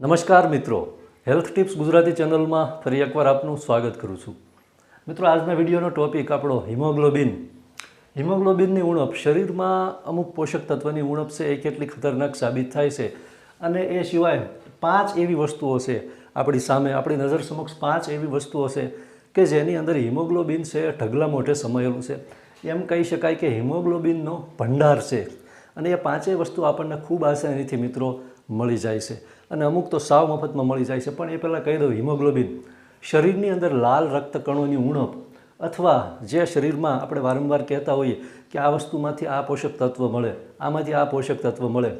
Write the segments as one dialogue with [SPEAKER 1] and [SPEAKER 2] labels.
[SPEAKER 1] નમસ્કાર મિત્રો. Health tips Gujarati ચેનલમાં ફરી એકવાર આપનું સ્વાગત કરું છું. મિત્રો, આજના વિડીયોનો ટોપિક આપણો હિમોગ્લોબિન. હિમોગ્લોબિનની ઉણપ શરીરમાં અમુક પોષક તત્વની ઉણપ છે, એ કેટલી ખતરનાક સાબિત થાય છે અને એ સિવાય પાંચ એવી વસ્તુઓ છે આપણી સામે, આપણી નજર સમક્ષ પાંચ એવી વસ્તુઓ છે કે જેની અંદર હિમોગ્લોબિન છે, ઢગલા મોઢે સમાયેલું છે. એમ કહી શકાય કે હિમોગ્લોબિનનો ભંડાર છે અને એ પાંચેય વસ્તુ આપણને ખૂબ આસાનીથી મિત્રો મળી જાય છે. અને અમુક તો સાવ મફતમાં મળી જાય છે. પણ એ પહેલાં કહી દઉં, હિમોગ્લોબિન. શરીરની અંદર લાલ રક્તકણોની ઉણપ અથવા જે શરીરમાં આપણે વારંવાર કહેતા હોઈએ કે આ વસ્તુમાંથી આ પોષક તત્વ મળે, આમાંથી આ પોષક તત્વ મળે.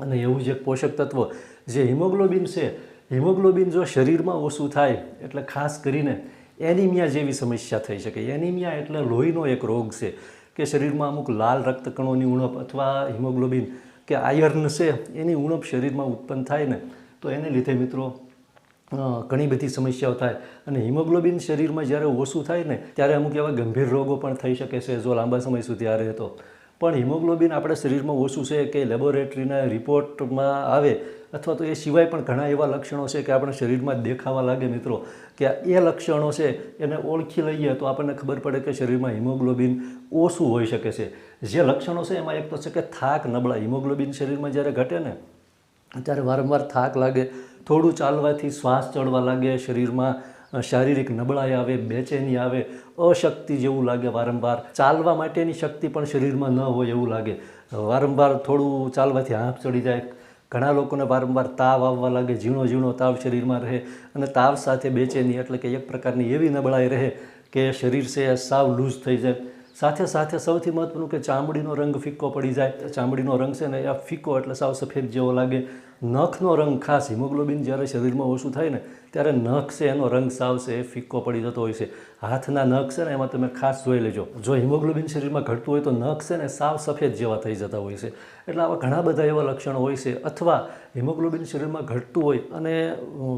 [SPEAKER 1] અને એવું જ એક પોષક તત્વ જે હિમોગ્લોબિન છે. હિમોગ્લોબિન જો શરીરમાં ઓછું થાય, એટલે ખાસ કરીને એનિમિયા જેવી સમસ્યા થઈ શકે. એનિમિયા એટલે લોહીનો એક રોગ છે કે શરીરમાં અમુક લાલ રક્તકણોની ઉણપ અથવા હિમોગ્લોબિન કે આયર્ન છે, એની ઉણપ શરીરમાં ઉત્પન્ન થાય ને, તો એને લીધે મિત્રો ઘણી બધી સમસ્યાઓ થાય. અને હિમોગ્લોબિન શરીરમાં જ્યારે ઓછું થાય ને, ત્યારે અમુક એવા ગંભીર રોગો પણ થઈ શકે છે જો લાંબા સમય સુધી આ રહેતો પણ હિમોગ્લોબિન આપણા શરીરમાં ઓછું છે કે લેબોરેટરીના રિપોર્ટમાં આવે અથવા તો એ સિવાય પણ ઘણા એવા લક્ષણો છે કે આપણા શરીરમાં દેખાવા લાગે મિત્રો, કે એ લક્ષણો છે એને ઓળખી લઈએ તો આપણને ખબર પડે કે શરીરમાં હિમોગ્લોબિન ઓછું હોઈ શકે છે. જે લક્ષણો છે એમાં એક તો છે કે થાક નબળા, હિમોગ્લોબિન શરીરમાં જ્યારે ઘટે ને, ત્યારે વારંવાર થાક લાગે, થોડું ચાલવાથી શ્વાસ ચડવા લાગે, શરીરમાં શારીરિક નબળાઈ આવે, બેચેની આવે, અશક્તિ જેવું લાગે વારંવાર. ચાલવા માટેની શક્તિ પણ શરીરમાં ન હોય એવું લાગે. વારંવાર થોડું ચાલવાથી હાંફ ચડી જાય ઘણા લોકોને વારંવાર તાવ આવવા લાગે, ઝીણો ઝીણો તાવ શરીરમાં રહે અને તાવ સાથે બેચેની એટલે કે એક પ્રકારની એવી નબળાઈ રહે કે શરીર છે સાવ લૂઝ થઈ જાય. સાથે સાથે સૌથી મહત્વનું કે ચામડીનો રંગ ફિક્કો પડી જાય. ચામડીનો રંગ છે ને એ ફિક્કો એટલે સાવ સફેદ જેવો લાગે. નખનો રંગ ખાસ હિમોગ્લોબિન જ્યારે શરીરમાં ઓછું થાય ને, ત્યારે નખ છે, એનો રંગ સાવ છે એ ફિક્કો પડી જતો હોય છે. હાથના નખ છે ને, એમાં તમે ખાસ જોઈ લેજો. જો હિમોગ્લોબિન શરીરમાં ઘટતું હોય તો નખ છે ને, સાવ સફેદ જેવા થઈ જતા હોય છે. એટલે આવા ઘણા બધા એવા લક્ષણો હોય છે. અથવા હિમોગ્લોબિન શરીરમાં ઘટતું હોય અને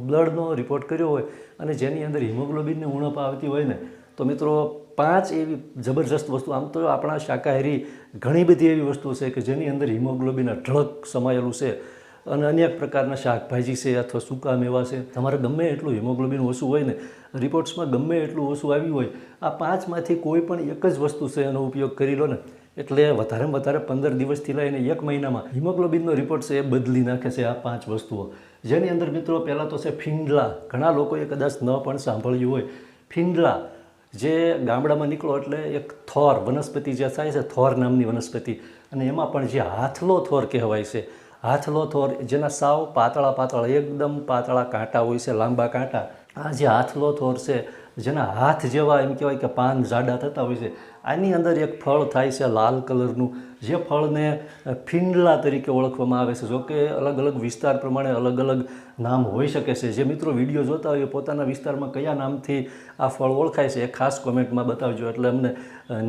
[SPEAKER 1] બ્લડનો રિપોર્ટ કર્યો હોય અને જેની અંદર હિમોગ્લોબિનની ઉણપ આવતી હોય ને, તો મિત્રો પાંચ એવી જબરજસ્ત વસ્તુ, આમ તો આપણા શાકાહારી ઘણી બધી એવી વસ્તુ છે કે જેની અંદર હિમોગ્લોબિન અઢળક સમાયેલું છે. અને અનેક પ્રકારના શાકભાજી છે અથવા સૂકા મેવા છે. તમારે ગમે એટલું હિમોગ્લોબિન ઓછું હોય ને, રિપોર્ટ્સમાં ગમે એટલું ઓછું આવ્યું હોય, આ પાંચમાંથી કોઈ પણ એક જ વસ્તુ છે એનો ઉપયોગ કરી લો ને. એટલે વધારેમાં વધારે પંદર દિવસથી લઈને એક મહિનામાં હિમોગ્લોબિનનો રિપોર્ટ છે એ બદલી નાખે છે આ પાંચ વસ્તુઓ. જેની અંદર મિત્રો પહેલાં તો છે ફિંડલા. ઘણા લોકોએ કદાચ ન પણ સાંભળ્યું હોય. ફિંડલા, જે ગામડામાં નીકળો એટલે એક થોર, વનસ્પતિ જે થાય છે, થોર નામની વનસ્પતિ. અને એમાં પણ જે હાથલો થોર કહેવાય છે હાથલો થોર જેના સાવ પાતળા પાતળા, એકદમ પાતળા કાંટા હોય છે, લાંબા કાંટા. આ જે હાથલો થોર છે, જેના હાથ જેવા એમ કહેવાય કે પાન જાડા થતા હોય છે, આની અંદર એક ફળ થાય છે લાલ કલરનું, જે ફળને ફિંડલા તરીકે ઓળખવામાં આવે છે. જોકે અલગ અલગ વિસ્તાર પ્રમાણે અલગ અલગ નામ હોઈ શકે છે. જે મિત્રો વીડિયો જોતા હોય પોતાના વિસ્તારમાં કયા નામથી આ ફળ ઓળખાય છે એ ખાસ કોમેન્ટમાં બતાવજો. એટલે અમને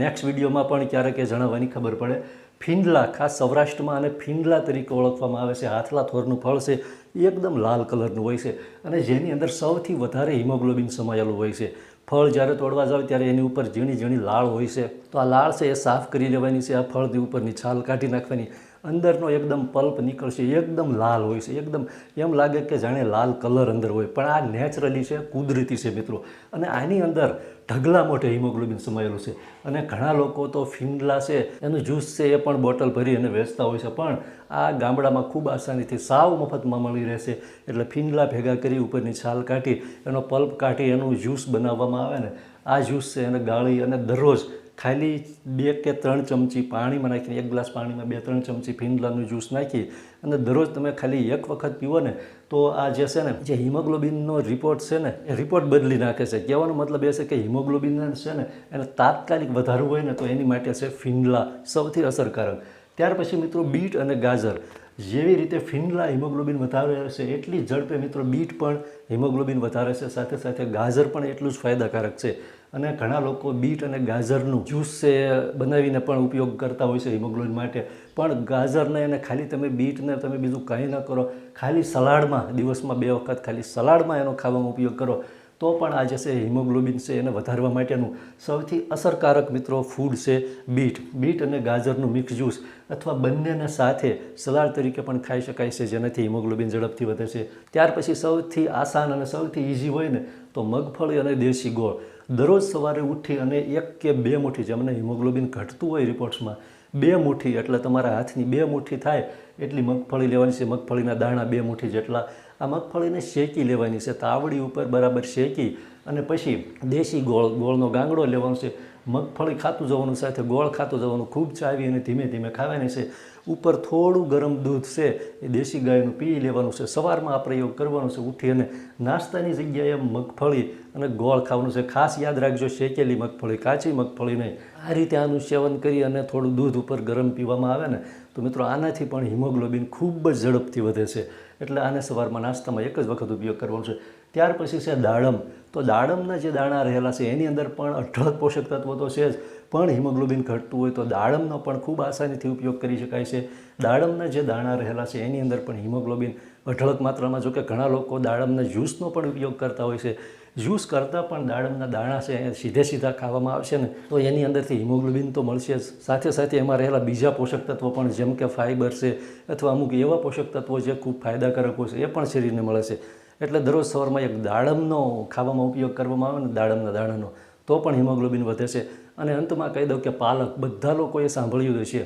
[SPEAKER 1] નેક્સ્ટ વિડીયોમાં પણ ક્યારેક એ જણાવવાની ખબર પડે. ફિંડલા ખાસ સૌરાષ્ટ્રમાં અને ફિંડલા તરીકે ઓળખવામાં આવે છે. હાથલા થોરનું ફળ છે, એ એકદમ લાલ કલરનું હોય છે અને જેની અંદર સૌથી વધારે હિમોગ્લોબિન સમાયેલું હોય છે. ફળ જ્યારે તોડવા જાવ ત્યારે એની ઉપર ઝીણી ઝીણી લાળ હોય છે. તો આ લાળ છે એ સાફ કરી લેવાની છે, આ ફળની ઉપરની છાલ કાઢી નાખવાની. અંદરનો એકદમ પલ્પ નીકળશે, એકદમ લાલ હોય છે. એકદમ એમ લાગે કે જાણે લાલ કલર અંદર હોય. પણ આ નેચરલી છે, કુદરતી છે મિત્રો. અને આની અંદર ઢગલા મોટે હિમોગ્લોબિન સમાયેલું છે. અને ઘણા લોકો તો ફિંડલા છે, એનું જ્યુસ છે એ પણ બોટલ ભરી અને વેચતા હોય છે. પણ આ ગામડામાં ખૂબ આસાનીથી સાવ મફતમાં મળી રહેશે. એટલે ફિંડલા ભેગા કરી ઉપરની છાલ કાઢી, એનો પલ્પ કાઢી એનું જ્યુસ બનાવવામાં આવે ને, આ જ્યુસ છે એને ગાળી અને દરરોજ ખાલી બે કે ત્રણ ચમચી પાણીમાં નાખીને, એક ગ્લાસ પાણીમાં બે ત્રણ ચમચી ફિનલાનું જ્યુસ નાખી અને દરરોજ તમે ખાલી એક વખત પીવો ને, તો આ જે છે ને, જે હિમોગ્લોબિનનો રિપોર્ટ છે ને, એ રિપોર્ટ બદલી નાખે છે. કહેવાનો મતલબ એ છે કે હિમોગ્લોબિન છે ને, એને તાત્કાલિક વધારવું હોય ને, તો એની માટે છે ફિનલા સૌથી અસરકારક. ત્યાર પછી મિત્રો બીટ અને ગાજર. જેવી રીતે ફિનલા હિમોગ્લોબિન વધારે છે, એટલી ઝડપે મિત્રો બીટ પણ હિમોગ્લોબિન વધારે છે. સાથે સાથે ગાજર પણ એટલું જ ફાયદાકારક છે. અને ઘણા લોકો બીટ અને ગાજરનું જ્યુસ છે બનાવીને પણ ઉપયોગ કરતા હોય છે હિમોગ્લોબિન માટે. પણ ગાજરને અને ખાલી તમે બીટને તમે બીજું કંઈ ન કરો, ખાલી સલાડમાં દિવસમાં બે વખત ખાલી સલાડમાં એનો ખાવાનો ઉપયોગ કરો, તો પણ આ જે છે હિમોગ્લોબિન છે એને વધારવા માટેનું સૌથી અસરકારક મિત્રો ફૂડ છે બીટ. બીટ અને ગાજરનું મિક્સ જ્યુસ અથવા બંનેને સાથે સલાડ તરીકે પણ ખાઈ શકાય છે, જેનાથી હિમોગ્લોબિન ઝડપથી વધે છે. ત્યાર પછી સૌથી આસાન અને સૌથી ઇઝી હોય ને તો મગફળી અને દેશી ગોળ. દરરોજ સવારે ઉઠી અને એક કે બે મુઠ્ઠી જેમને હિમોગ્લોબિન ઘટતું હોય રિપોર્ટ્સમાં, બે મુઠ્ઠી, એટલે તમારા હાથની બે મુઠ્ઠી થાય, એટલી મગફળી લેવાની છે. મગફળીના દાણા બે મુઠ્ઠી જેટલા. આ મગફળીને શેકી લેવાની છે. તાવડી ઉપર બરાબર શેકી અને પછી દેશી ગોળ, ગોળનો ગાંગડો લેવાનો છે. મગફળી ખાતું જવાનું સાથે ગોળ ખાતું જવાનું, ખૂબ ચાવી અને ધીમે ધીમે ખાવાની છે. ઉપર થોડું ગરમ દૂધ છે, એ દેશી ગાયનું પી લેવાનું છે. સવારમાં આ પ્રયોગ કરવાનો છે. ઉઠી અને નાસ્તાની જગ્યાએ મગફળી અને ગોળ ખાવાનું છે. ખાસ યાદ રાખજો, શેકેલી મગફળી, કાચી મગફળી નહીં. આ રીતે આનું સેવન કરી અને થોડું દૂધ ઉપર ગરમ પીવામાં આવે ને, તો મિત્રો આનાથી પણ હિમોગ્લોબિન ખૂબ જ ઝડપથી વધે છે. એટલે આને સવારમાં નાસ્તામાં એક જ વખત ઉપયોગ કરવાનો છે. ત્યાર પછી છે દાડમ. તો દાડમના જે દાણા રહેલા છે, એની અંદર પણ અઢળક પોષક તત્વો તો છે જ. પણ હિમોગ્લોબિન ઘટતું હોય તો દાડમનો પણ ખૂબ આસાનીથી ઉપયોગ કરી શકાય છે. દાડમના જે દાણા રહેલા છે, એની અંદર પણ હિમોગ્લોબિન અઢળક માત્રામાં જો કે ઘણા લોકો દાડમના જ્યુસનો પણ ઉપયોગ કરતા હોય છે. જ્યુસ કરતાં પણ દાડમના દાણા છે, એ સીધે સીધા ખાવામાં આવશે ને, તો એની અંદરથી હિમોગ્લોબિન તો મળશે જ. સાથે સાથે એમાં રહેલા બીજા પોષક તત્વો પણ, જેમ કે ફાઇબર છે, અથવા અમુક એવા પોષક તત્વો જે ખૂબ ફાયદાકારક હોય છે, એ પણ શરીરને મળે છે. એટલે દરરોજ સવારમાં એક દાડમનો ખાવામાં ઉપયોગ કરવામાં આવે ને દાડમના દાણાનો, તો પણ હિમોગ્લોબિન વધે છે. અને અંતમાં કહી દઉં કે પાલક, બધા લોકોએ સાંભળ્યું છે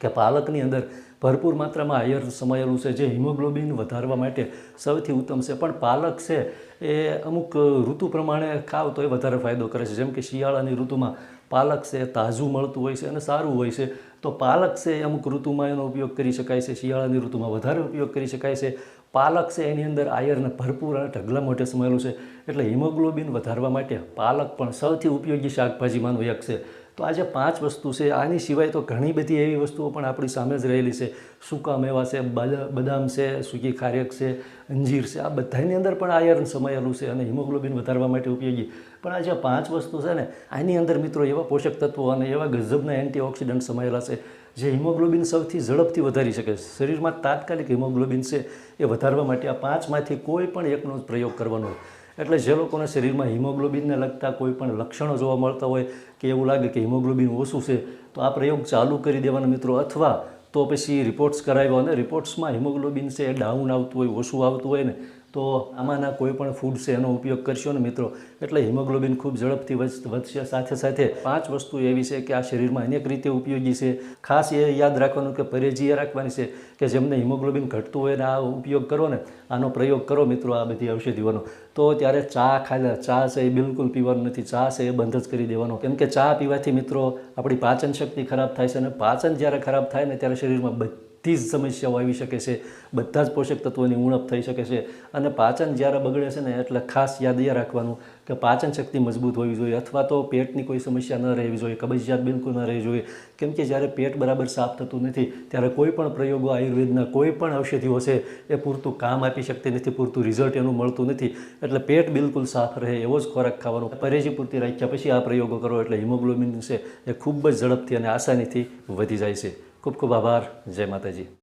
[SPEAKER 1] કે પાલકની અંદર ભરપૂર માત્રામાં આયર સમાયેલું છે, જે હિમોગ્લોબિન વધારવા માટે સૌથી ઉત્તમ છે. પણ પાલક છે એ અમુક ઋતુ પ્રમાણે ખાવ તો એ વધારે ફાયદો કરે છે. જેમ કે શિયાળાની ઋતુમાં પાલક છે તાજું મળતું હોય છે અને સારું હોય છે. તો પાલક છે અમુક ઋતુમાં એનો ઉપયોગ કરી શકાય છે. શિયાળાની ઋતુમાં વધારે ઉપયોગ કરી શકાય છે. પાલક છે, એની અંદર આયરને ભરપૂર અને ઢગલા મોઢે સમાયેલું છે. એટલે હિમોગ્લોબિન વધારવા માટે પાલક પણ સૌથી ઉપયોગી શાકભાજીમાંનું એક છે. તો આ જે પાંચ વસ્તુ છે. આની સિવાય તો ઘણી બધી એવી વસ્તુઓ પણ આપણી સામે જ રહેલી છે. સૂકા મેવા છે, બદા- બદામ છે સૂકી ખારેક છે, અંજીર છે. આ બધાની અંદર પણ આયર્ન સમાયેલું છે અને હિમોગ્લોબિન વધારવા માટે ઉપયોગી. પણ આ જે પાંચ વસ્તુ છે ને, આની અંદર મિત્રો એવા પોષક તત્વો અને એવા ગજબના એન્ટીઓક્સિડન્ટ સમાયેલા છે, જે હિમોગ્લોબિન સૌથી ઝડપથી વધારી શકે છે. શરીરમાં તાત્કાલિક હિમોગ્લોબિન છે એ વધારવા માટે આ પાંચમાંથી કોઈ પણ એકનો જ પ્રયોગ કરવાનો એટલે જે લોકોના શરીરમાં હિમોગ્લોબિનને લગતા કોઈ પણ લક્ષણો જોવા મળતા હોય કે એવું લાગે કે હિમોગ્લોબિન ઓછું છે, તો આ પ્રયોગ ચાલુ કરી દેવાના મિત્રો. અથવા તો પછી રિપોર્ટ્સ કરાવ્યો અને રિપોર્ટ્સમાં હિમોગ્લોબિન છે એ ડાઉન આવતું હોય, ઓછું આવતું હોય ને, તો આમાંના કોઈ પણ ફૂડ છે એનો ઉપયોગ કરશો ને મિત્રો. એટલે હિમોગ્લોબિન ખૂબ ઝડપથી વધ- વધશે. સાથે સાથે પાંચ વસ્તુ એવી છે કે આ શરીરમાં અનેક રીતે ઉપયોગી છે. ખાસ એ યાદ રાખવાનું કે પરેજી એ રાખવાની છે કે જેમને હિમોગ્લોબિન ઘટતું હોય ને આ ઉપયોગ કરો ને, આનો પ્રયોગ કરો મિત્રો આ બધી ઔષધિઓનો. તો ત્યારે ચા ખાધા ચા છે એ બિલકુલ પીવાનું નથી. ચા છે એ બંધ જ કરી દેવાનો. કેમ કે ચા પીવાથી મિત્રો આપણી પાચન શક્તિ ખરાબ થાય છે અને પાચન જ્યારે ખરાબ થાય ને ત્યારે શરીરમાં બધી જ સમસ્યાઓ આવી શકે છે. બધા જ પોષક તત્વોની ઉણપ થઈ શકે છે. અને પાચન જ્યારે બગડે છે ને એટલે ખાસ યાદ એ રાખવાનું કે પાચન શક્તિ મજબૂત હોવી જોઈએ અથવા તો પેટની કોઈ સમસ્યા ન રહેવી જોઈએ, કબજિયાત બિલકુલ ન રહેવી જોઈએ. કેમ કે જ્યારે પેટ બરાબર સાફ થતું નથી, ત્યારે કોઈ પણ પ્રયોગો આયુર્વેદના કોઈ પણ ઔષધિઓ છે, એ પૂરતું કામ આપી શકતી નથી, પૂરતું રિઝલ્ટ એનું મળતું નથી. એટલે પેટ બિલકુલ સાફ રહે એવો જ ખોરાક ખાવાનો. પરેજી પૂરતી રાખ્યા પછી આ પ્રયોગો કરો એટલે હિમોગ્લોબિન છે એ ખૂબ જ ઝડપથી અને આસાનીથી વધી જાય છે. ખૂબ ખૂબ આભાર. જય માતાજી.